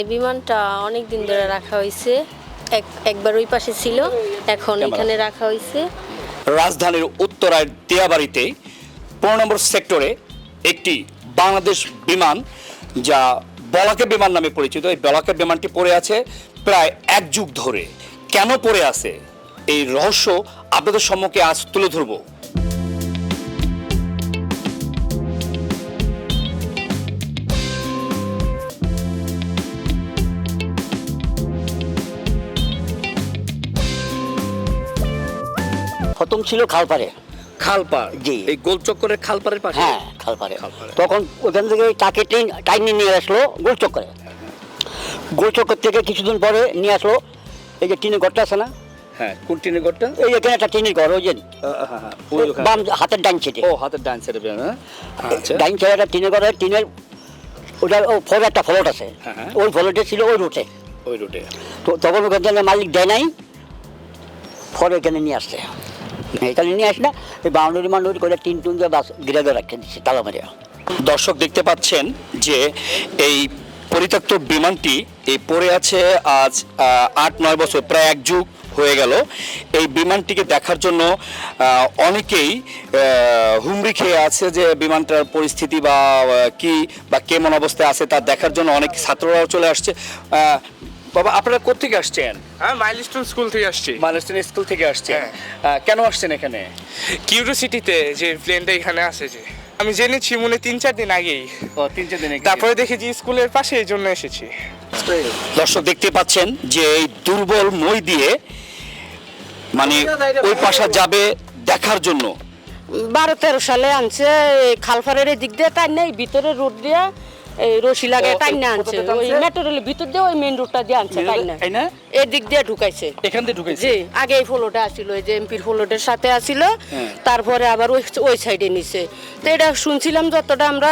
এই বিমানটা অনেক দিন ধরে রাখা হয়েছে। এক একবার ওই পাশে ছিল এখন এখানে রাখা হয়েছে। রাজধানীর উত্তরায় দিয়াবাড়িতে পনেরো নম্বর সেক্টরে একটি বাংলাদেশ বিমান যা বলাকা বিমান নামে পরিচিত এই বলাকা বিমানটি পড়ে আছে প্রায় এক যুগ ধরে। কেন পড়ে আছে? এই রহস্য আপনাদের সম্মুখে আজ তুলে ধরবো। ছিল খালপাড়ে। খালপাড়? জি। এই গোল চক্করের খালপাড়ের পাশে? হ্যাঁ খালপাড়ে। তখন ওখান থেকে তাকে ট্রেন টাইনে নিয়ে আসলো গোলচক্করে গোলচক্কর থেকে কিছুদিন পরে নিয়ে আসলো এই যে টিনের ঘরটা আছে না? হ্যাঁ কোন টিনের ঘরটা? এই এখানে একটা টিনের ঘর ওই যে বাম হাতের ডাইন ছেটে ও হাতের ডান হ্যাঁ? আচ্ছা। ডাইন ছেড়ে একটা টিনের ঘর টিনের ওটার ও ফলে একটা ফলট আছে। হ্যাঁ, হ্যাঁ। ওই ফলটে ছিল ওই রুটে। ওই রুটে। তো তখন ওখান থেকে মালিক দেয় নাই ফলে এখানে নিয়ে আসছে। এখানে নিয়ে আসলে এই বাউন্ডারি মাউন্ডারি করে তিন টুন দিয়ে বাস গিরে রাখতে দিচ্ছে তালা মারিয়া দর্শক দেখতে পাচ্ছেন যে এই পরিত্যক্ত বিমানটি এই পড়ে আছে আজ আট, নয় বছর, প্রায় এক যুগ হয়ে গেল। এই বিমানটিকে দেখার জন্য অনেকেই হুমড়ি খেয়ে আছে যে বিমানটার পরিস্থিতি বা কি বা কেমন অবস্থায় আছে তা দেখার জন্য অনেক ছাত্ররাও চলে আসছে। বাবা আপনারা কোথেকে আসছেন? আমি মাইলস্টোন স্কুল থেকে আসছি। মালয়েশিয়ান স্কুল থেকে আসছেন। হ্যাঁ। কেন আসছেন এখানে? কিউরিওসিটিতে যে প্লেনটা এখানে আছে যে আমি জেনেছি মনে তিন চার দিন আগেই। ও তিন চার দিনে তারপরে দেখেছি স্কুলের পাশে এই জন্য এসেছি। দর্শক দেখতে পাচ্ছেন যে এই দুর্বল মই দিয়ে মানে ওই পাশা যাবে দেখার জন্য। বারো তেরো সালে আনছে খালফারের দিক দিয়ে টাইন নেই ভিতরে রোড দিয়ে। এই রশি আনছে। ওই? ভিতর দিয়ে ওই রোডটা দিয়ে আনছে টাইন? এই দিক দিয়ে ঢুকাইছে। এখান থেকে ঢুকেছে জি আগে এই ফ্লোটা আসছিল ওই যে এমপির ফ্লোটের সাথে আসছিল হ্যাঁ। তারপরে আবার ওই ওই সাইডে নিছে। তো এটা শুনছিলাম যতটা আমরা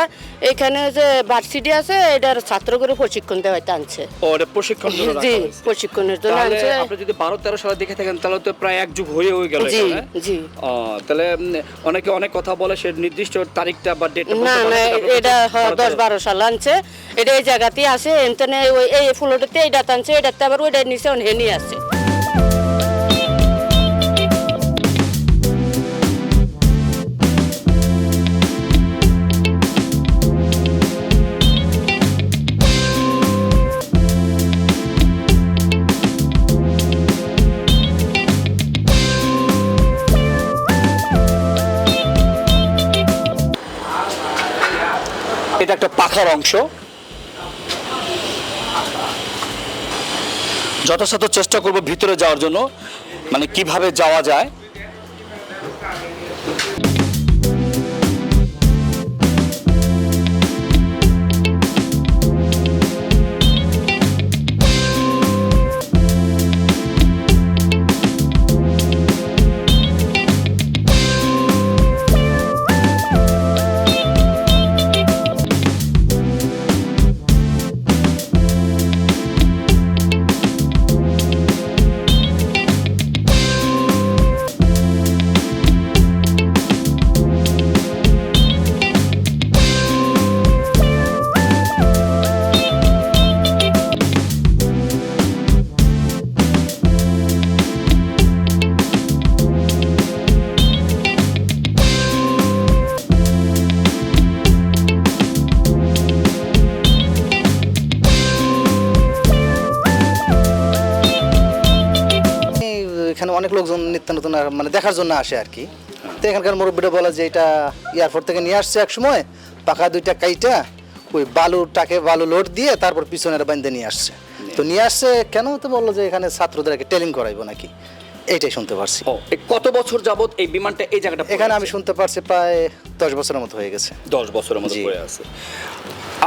এখানে যে ভার্সিটি আছে এটার ছাত্র করে প্রশিক্ষণ দেওয়াইতে আনছে। ও এটা প্রশিক্ষণ জি প্রশিক্ষণের জন্য আনছে। আপনি যদি বারো তেরো সালে দেখে থাকেন তাহলে তো প্রায় এক যুগ হয়ে হয়ে গেল জি জি। ও, তাহলে অনেকে অনেক কথা বলে সে নির্দিষ্ট তারিখটা বা ডেটটা না না এটা দশ বারো সাল আনছে, এটা এই জায়গাতেই আছে এনতেনে ওই এই ফুলটাতে এইটা আনছে এটাতে আবার ওইটা নিচে হেনি আছে এটা একটা পাখার অংশ। যথাসাধ্য চেষ্টা করব ভিতরে যাওয়ার জন্য। মানে কীভাবে যাওয়া যায়? এখানে অনেক লোকজন নিত্য নতুন মানে দেখার জন্য আসে আর কি। তো এখানকার মুরব্বীরা বলে যে এটা এয়ারপোর্ট থেকে নিয়ে আসছে এক সময় পাকা দুইটা কাইটা ওই বালুটাকে বালু লোড দিয়ে তারপর পিছনের বান্ধে নিয়ে আসছে। তো নিয়ে আসছে কেন? তো বলল যে এখানে ছাত্রদেরকে ট্রেনিং করাইবো নাকি? এইটাই শুনতে পারছি। এই কত বছর যাবত এই বিমানটা এই জায়গাটা এখানে আমি শুনতে পারছি প্রায় দশ বছরের মতো হয়ে গেছে। দশ বছরের মতো। পড়ে আছে।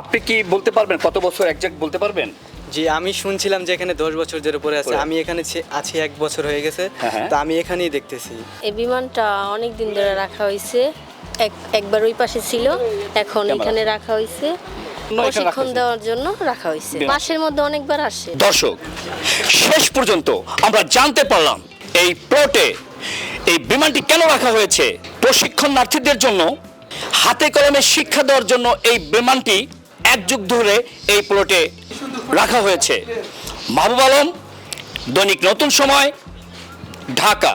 আপনি কি বলতে পারবেন? কত বছর একজ্যাক্ট বলতে পারবেন? জি আমি শুনছিলাম যে এখানে দশ বছর ধরে পড়ে আছে আমি এখানে আছি এক বছর হয়ে গেছে হ্যাঁ, হ্যাঁ। তো আমি এখানেই দেখতেছি। এই বিমানটা অনেক দিন ধরে রাখা হয়েছে এক একবার ওই পাশে ছিল এখন এখানে রাখা হয়েছে। প্রশিক্ষণ দেওয়ার জন্য রাখা হয়েছে। মাসের মধ্যে অনেকবার আসে। দর্শক শেষ পর্যন্ত আমরা জানতে পারলাম এই প্লটে এই বিমানটি কেন রাখা হয়েছে? প্রশিক্ষণার্থীদের জন্য হাতে কলমে শিক্ষা দেওয়ার জন্য এই বিমানটি এক যুগ ধরে এই প্লটে রাখা হয়েছে। মাহবুব আলম দৈনিক নতুন সময় ঢাকা।